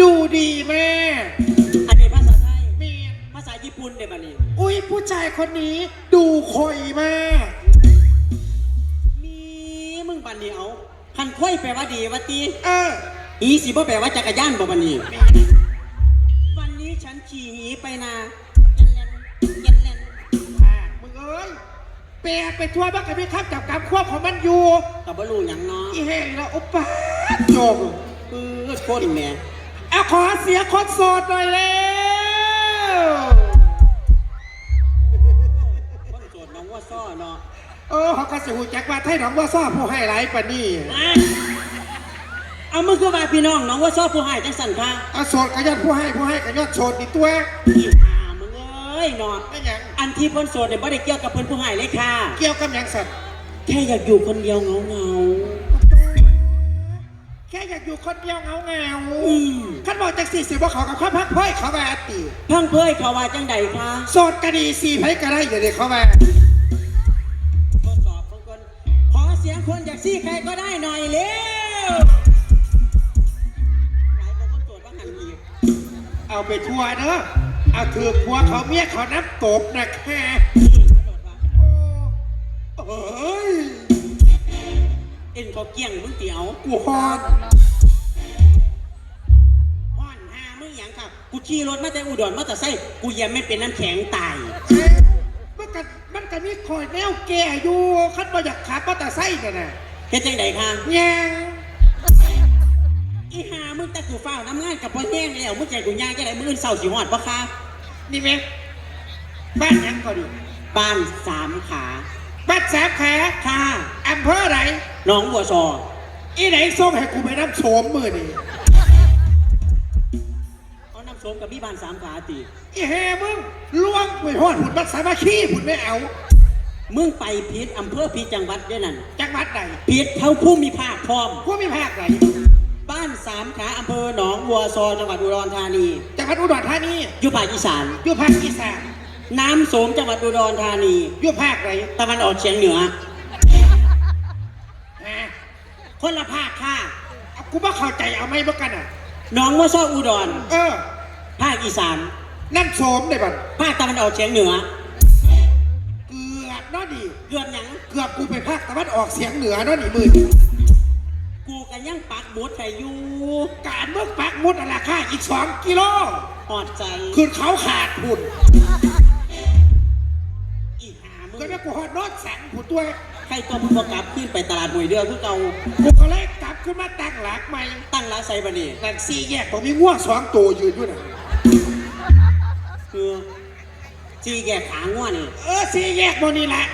ดูดีแม่อันนี้ภาษาไทย เมียภาษาญี่ปุ่นเดี๋ยวบัดนี้ อุ้ยผู้ชายคนนี้ดูคอยมากมีมึงบัดนี้เอาคันค่อยแปลว่าดีว่าตีเออหีสิบ่แปลว่าจักรยานบ่บัดนี้เมียวันนี้ฉันขี่หีไปนาเย็นเล่นเย็นเล่นอะมึงเอ้ยแปลไปทั่วบ้านกับพี่ข้ามจับกรรมควบของมันอยู่ กับบลูหยังเนาะอีแห่งแล้วอุปาโจกปืดโคนแม่เอาขอเสียงคนโสดหน่อยเร็วคนโสดน้องว่าซ้อเนาะเออเขาก็สิหูจักว่าไทยหนองว่าซ่าผู้ให้หลายปานนี่อะเอามึงคือว่าพี่น้องน้องว่าซ้อผู้ให้จังสั่นค่ะเอาโสดกระยอดผู้ให้ผู้ให้กระยอดโสดนี่ตัวอีห่ามึงเอ้ยเนาะไม่หยังอันที่เพิ่นโสดเนี่ยบ่ได้เกี่ยวกับเพิ่นผู้ให้เลยค่ะ เกี่ยวกับหยังสัตว์แค่อยากอยู่คนเดียวเงาเงาแค่ อยากอยู่คนเดียวเงาเงาๆอืมขันบอกจากสี่สิบว่าเขากับข้าพักเพ่อยเขาแบบตีพังเพยเขาว่าจังใดคะโสดกระดีสี่ไผก็ได้อย่าเด็กเขาแบบทดสอบของคนขอเสียงคนอยากซี่ใครก็ได้หน่อยเร็วหลายคนคนโสดว่าหันอีกเอาไปทัวร์เนอะเอาถือผัวเขาเมียเขานับตบนะแค่โอ้ยเอ็นเขาเกี่ยงมึงเตี๋ยวกูฮอน ขี่รถมาแต่อุดรมาแต่ไส้กูยังไม่เป็นน้ำแข็งตายเอ๊ะมันกันมันกันมีคอยแนวแก่อยู่ขันบออยากขับมาแต่ไส้น่ะนะเฮ็ดจังใดคะแยังอีหามึงแต่กูเฝ้าน้ำงานกับพ่อแห้งแล้วมึงใจกูย่างจังไดมึงอื่นเศร้าสิหอดปะคะนี่ไหมบ้านหยังก็ดีบ้านสามขาบ้านสามแขค่ะอำเภอไหนหน้องบัวซออีไหนส่งให้กูไปน้ำโสมมือนี่เอาน้ำ ส้มกับพี่บ้านสามขาตีอีแฮมึงล่วงไปหอดหุ่นมันสามัคคีหุ่นไม่เอา มึงไปพิษอำเภอพิษจังหวัดด้วยนั่นจังหวัดไหนพิษเท่าผู้มีภาคพร้อมพวกมีภาคไหนบ้านสามขาอำเภอหนองบัวซอจังหวัดอุดรธานี จังหวัดอุดรธานีอยู่ภาคอีสานอยู่ภาคอีสานน้ำโสมจังหวัดอุดรธานีอยู่ภาคไหนตะวันออกเฉียงเหนือฮะคนละภาคค่ะเอากูว่าเข้าใจเอาไหมบ้กันอะหนองบัวซออุดร เออ ภาคอีสานนั่นโสมได้บัดภาคตะวันออกเฉียงเหนือ เกือบเนาะดิเกือบหยังเกือบกูไปภาคตะวันออกเสียงเหนือเนาะนี่มือนี่กูกันยังปักบุตรใส่อยู่การเมืองปักมุดอะไรค่าอีกสองกิโลหอดใจคือเขาขาดหุ่นอีหามึงก็ได้กูหอดนอดแสงหุ่นตัวใครตัวมึงประกลับขึ้นไปตลาดหน่วยเดือคือเก่ากูก็เลยกลับขึ้นมาตั้งหลักใหม่ตั้งร้านไซบันนี่นั่นสี่แยกผมมีง่วงสองตัวยืนอยู่น่ะ คือจีแกขาง่วนี่เออสี่แยกบนนี่แหละ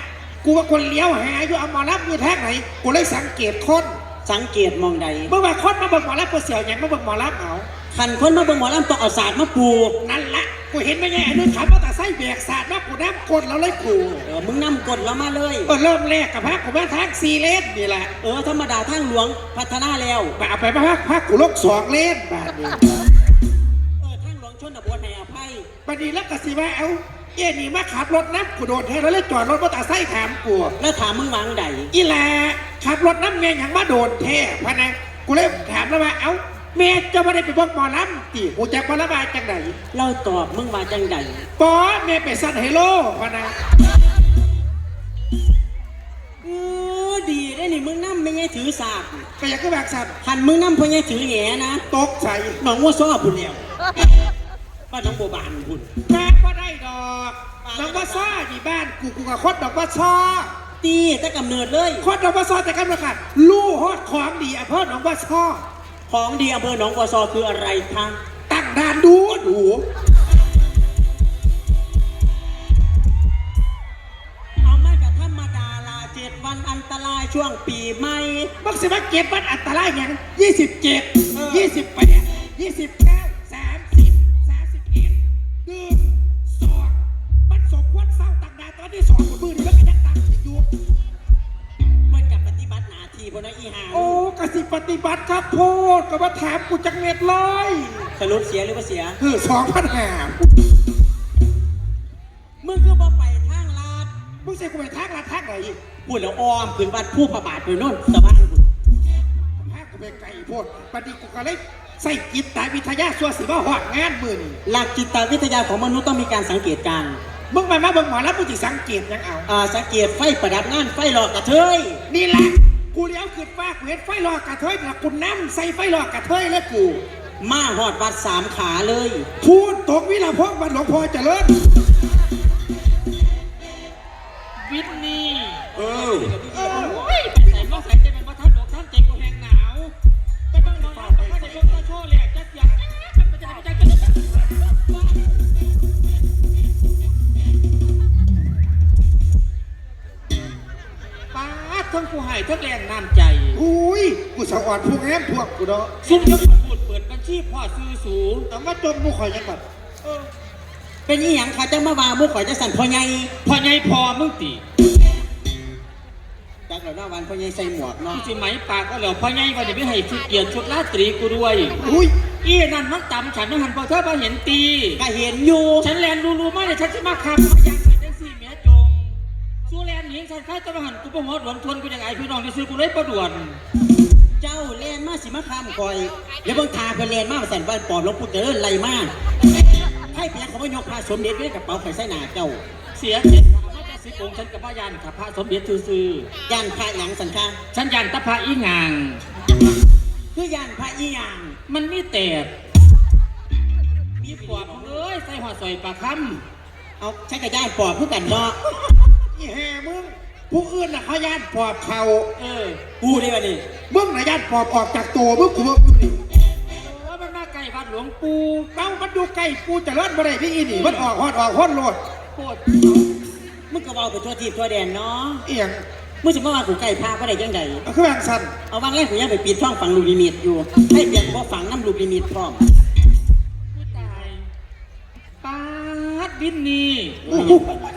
กูว่าคนเลี้ยวหาอยู่เอาหมอรับอยู่ทางไหน กูเลยสังเกตคนสังเกตมองใดเมื่อว่าคนมาเบิ่งหมอรับกูเสียวอย่างมาเบิ่งหมอรับเอาขันคนมาเบิ่งหมอลำต้องเอาศาสตร์มาปูนั่นละกูเห็นไม่ไงอันนู้นขับมาแต่ไส้แบกสาดมากูน้ำกดแล้วเลยกูเออมึงนำกดเรามาเลยเออเริ่มแรกกับพักกูมาทางสี่เลนนี่แหละเออธรรมดาทางหลวงพัฒนาแล้วมาเอาไปพักพักกูลกสองเลนบาดนี้ บัดนี้แล้วก็สิว่าเอาเอ็นี่มาขับรถน้ำกูโดนแทนแล้วเลยจอดรถมาแต่ไส้ถามกูแล้วถามมึงวางใดอีแหละขับรถน้ำเมียอย่างมาโดนแท้พะนะกูเลยถามแล้วว่าเอ้าเมียจะไม่ได้ไปเบอกหมอลำตีกูจะพลบายจังไหนเราตอบมึงว่าจังใดปอเมียไปสั่นเฮโลพะนะเออดีได้นี่มึงนำไม่ใช่ถือศาสตร์ก็อยากก็แบบสั่นหันมึงนำพ่อใหญ่ถือแหนะตกใส่หนองวัวซ้อพุ่นแล้ว บ้านหน้องบัวบานพุ่นแม่ก็ได้ดอกน้องว่าซ้อนี่บ้านกูกูกับคดดอกว่าซ้อตีแต่กำเนิดเลยคดดอกว่าซ้อแต่กันมาค่ะลู่ฮอดของดีอำเภอหนองว่าซ้อของดีอำเภอหนองบัวซอคืออะไรคะตั้งด่านดูดูเอามากับธรรมดาลาเจ็ดวันอันตรายช่วงปีใหม่บักสิว่าเก็บมันอันตรายอย่างยี่สิบเจ็ดยี่สิบแปดยี่สิบเก้า ปฏิบัติครับโพดก็มาถามกูจังเม็ดเลยสรุปเสียหรือว่าเสีย คือสองพันหามึงคือบ่ไปทางลาดมึงเสียกูไปทางละทางไหนพูดแล้วอ้อมขึ้นบ้านผู้ประบาทไปโน่นสะบ้านคุณพากูไปไกลโพดปฏิกูก็เลยใส่จิตตวิทยาส่วนสิว่าหอดงานมือนี่หลักจิตวิทยาของมนุษย์ต้องมีการสังเกตการณ์มึงมามาเบิ่งหมอแล้วมึงสิสังเกตยังเอา อ่าสังเกตไฟประดับงานไฟหลอกกระเทยนี่แหละ กูเลี้ยวขึ้นฟ้ากูเห็นไฟลอกกระเทยนะกูน้ำใส่ไฟลอกกระเทยแล้วกู มาหอดวัดสามขาเลย พูดตกวิลาพกวันหลวงพ่อเจริญวิทนี่ เออโอ้ ทั้งผู้ให้ทั้งแรงน้ำใจอุ้ยกูสะอ่อนพวกแง้มพวกกูเนาะซุ่มยกพูดเปิดบัญชีพ่อซื้อสูงแต่ว่าจมกูข่อยยังแบบเป็นอีหยังค่ะจังมาวามุกข่อยจะสั่นพ่อใหญ่พ่อใหญ่พอมึงตีจากเหล่าหน้าวันพ่อใหญ่ใส่หมวกกูเนาะสิไหมปากก็แล้วพ่อใหญ่ว่าจะไม่ให้ชุดเกียรติชุดราตรีกูด้วยอุ้ยอีนั่นมันตำฉันไม่หันพอเธอมาเห็นตีก็เห็นอยู่ ฉันแลนรู้รู้มากเลยฉันจะมาคำพยางใส่จังสี่เมียจงสู้ แลนหญิงฉันข้าจะมาหันกูประหัวด่วนทวนกูอย่างไอพี่น้องที่ซื้อกูเลยประด่วน เจ้าแลนมาสิมาข้ามคอยแล้วเบางทาเพิ่นแลนมาสั่นบ้านปอบหลวงปู่เจริญไล่มาให้เพียงเขาไม่ยกพระสมเด็จไว้ในกระเป๋าไข่ใส่หน้าเจ้า เสียเจ็ดพระเจ้าสิบองค์ฉันกับพระยานขับพระสมเด็จซื้อย่านพระหยังสันค่ะๆฉันยันตะพระอีงาง คือย่านพระอีหยังมันมีแต่มีปอบเอ้ยใส่หัวใส่ปลาคเอาใช้กับย่านปอบเพื่อกันเนาะอีแห่มึง ผู้อื่นน่ะเขาย่านปอบเขาำเออกูได้ปะนี่มึงน่ะย่านปอบออกจากตัวมึงกูมึงดูดิว่ามันมาไก่วัดหลวงปู่เต้ามันอยู่ใกล้กูเจะเลื่อนบ่ได้พี่อีนี่มันออกฮอดออกฮอดโลดโคตรมึงก็บอกไปทั่วทีทั่วแดนเนาะเอียงมึงจะมาว่ากูใกล้พระก็ได้ยังไงเอาคือแบงสันเอาวางแรกกูยังไปปิดช่องฝังลูกลิมิตอยู่ให้เพียงว่าฝังน้ำลูกลิมิตพร้อมผู้ตายปาดบินนี่โอ้โหว้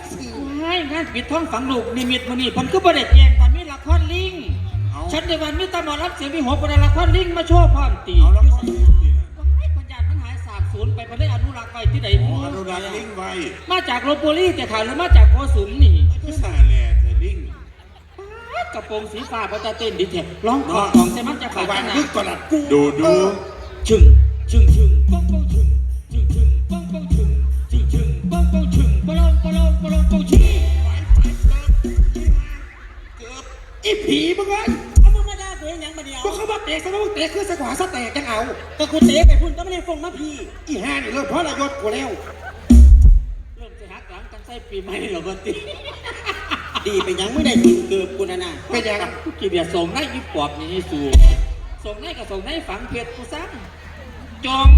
ายงานปิดท้องฝังลูกนิมิตมันนี่เพันก็บ่ได้แจ้งตอนมีละครลิง ฉันในวันมีตำรวจรับเสียงมีหัวประดาละครลิงมาโชว์พร้อมตีเอาแล้วก็ลิงตีนะว้ายปัญญามันหายสาบสูญไปประเทศอนุรักษ์ไว้ที่ไหนอ๋ออนุรักษ์ลิงไว้มาจากโลโปลีแต่ข่าวหรือมาจากโกสุมนี่ก็สาแหล่แต่ลิงป๊าดกระโปรงสีฟ้าประตาเต้นดิเทะร้องของของใส่มันจะขาดวางนะมึงก่อนละกูดูดู ชึงชึงชึงป้องป้องชึง ผีมึงเอ้ยเอามึงมาด่ากูยังมาเดียวพวกเขามาเตะซะแล้วมึงเตะคือสะขวาสะแตกยังเอา ก็กูเตะไปพุ่นก็ไม่ได้ฟงมาพี่ อีห่านี่เริ่มเพราะระยศกูแล้ว เริ่มจะหักหลังกันใส่ปีใหม่หรอบัตีดีไปยังไม่ได้กินเกือบกูนะน่ะเป็นยังไงกูกี่เดียส่งในอีปอบนี่สูส่งในกับส่งในฝังเพชรกูซ้ำจอง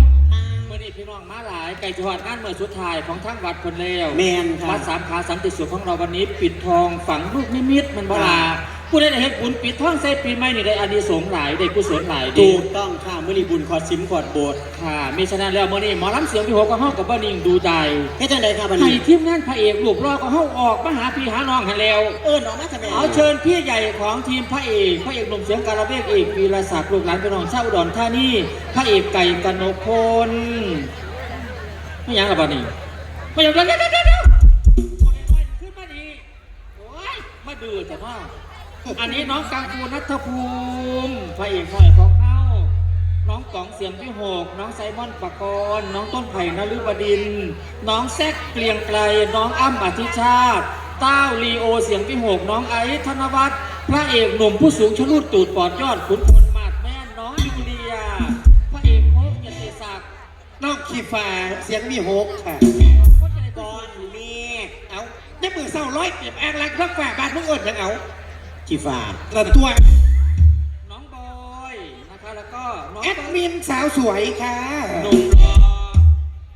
เมื่อนี้พี่น้องมาหลายไก่จอดงานเมื่อสุดท้ายของทั้งวัดคนเลวแมนค่ะวัดสามขาสันติสุขของเราวันนี้ ปิดทองฝังลูกนิมิตมันบลา ผู้ได้เห็นบุญปิดทองใส่ปีใหม่นี่ได้อานิสงส์หลายได้กุศลหลายดีถูกต้องค่ะมือนีบุญขอดซิมขอดโบสถ์ค่ะมีฉะนั้นแล้วเมื่อนี้หมอลำเสียงพี่โหกับห้องกับบ้านิงดูใจเฮ็ดจังไดครับบัดให้นี้ ทีมงานพระเอกลูกรอก็ห้องออกมาหาพี่หาน้องหันแล้ว เอิ้นออกมาทำไมเอาเชิญพี่ใหญ่ของทีมพระเอกพระเอกหนุ่มเสียงการะเบกเอกวีรศักดิ์ลูกหลานพี่น้องชาวอุดรธานีพระเอกไก่กนกพลไม่ยังหรอบ้านี้ไม่ยังเดี๋ยวเดี๋ยวเดี๋ยวเดี๋ยวขึ้นมาดีโอ้ยมาดูแต่ว่า อันนี้น้องกังฟูนัทภูมิพระเอกฝ่ายของเฮาน้องกองเสียงพี่หก น้องไซมอนปากรณ์น้องต้นไผ่นฤบดิน น้องแซกเกลียงไกล น้องอ้ำอธิชาติ เต้าลีโอเสียงพี่หก น้องไอซ์ธนวัฒน์พระเอกหนุ่มผู้สูงชนุดตูดปอดยอดขุนพลมาดแม่น้องยูเลีย พระเอกโคกเกียติศักดิ์น้องขี้ฟ้าเสียงมีหกค่ะก่อนเมฆเอาเนี่ยมือเศร้าร้อยเก็บแองรักรักฝ่าบ้านมึงอิยังเอา ขี้ฟ้าแต่ตัวน้องบอยนะคะแล้วก็น้องแอดมินสาวสวยค่ะหนุ่มรอ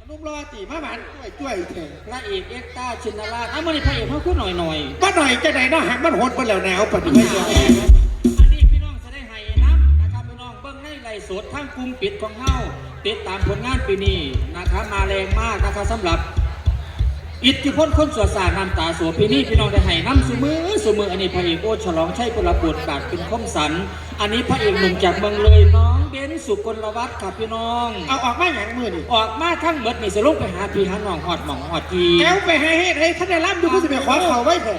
นุ่มรอตีมาหวานช่วยช่วยเถอะพระเอกเอ็กซ์ต้าชินราชอะมันนี่พระเอกเขาขึ้นหน่อยหน่อยมาหน่อยจะไหนเนาะหักมันโหดไปแล้วแนวปฏิๆบัติอันนี้พี่น้องจะได้ให้น้ำนะครับพี่น้องเบิ้งในไลฟ์สดทั้งกลุ่มปิดของเฮาติดตามผลงานปีนี้นะครับมาแรงมากนะครับสำหรับ อิทธิพลคนสวดสารน้ำตาสัวปีนี้พี่น้องได้ให้น้ำสมือสมืออันนี้พระเอกโอฉลองใช่คนละบทบาทเป็นคมสัน อันนี้พระเอกหนุ่มจากเมืองเลยน้องเบนสุกลวัฒน์ครับพี่น้อง เอาออกมาอย่างมือนี่ออกมาทั้งเบิดนี่จะลงไปหาพี่หาน้องหอดหม่องหอดจีแก้วไปให้ให้ให้ท่านได้รับดูก็จะไปขอเขาไว้เถอะ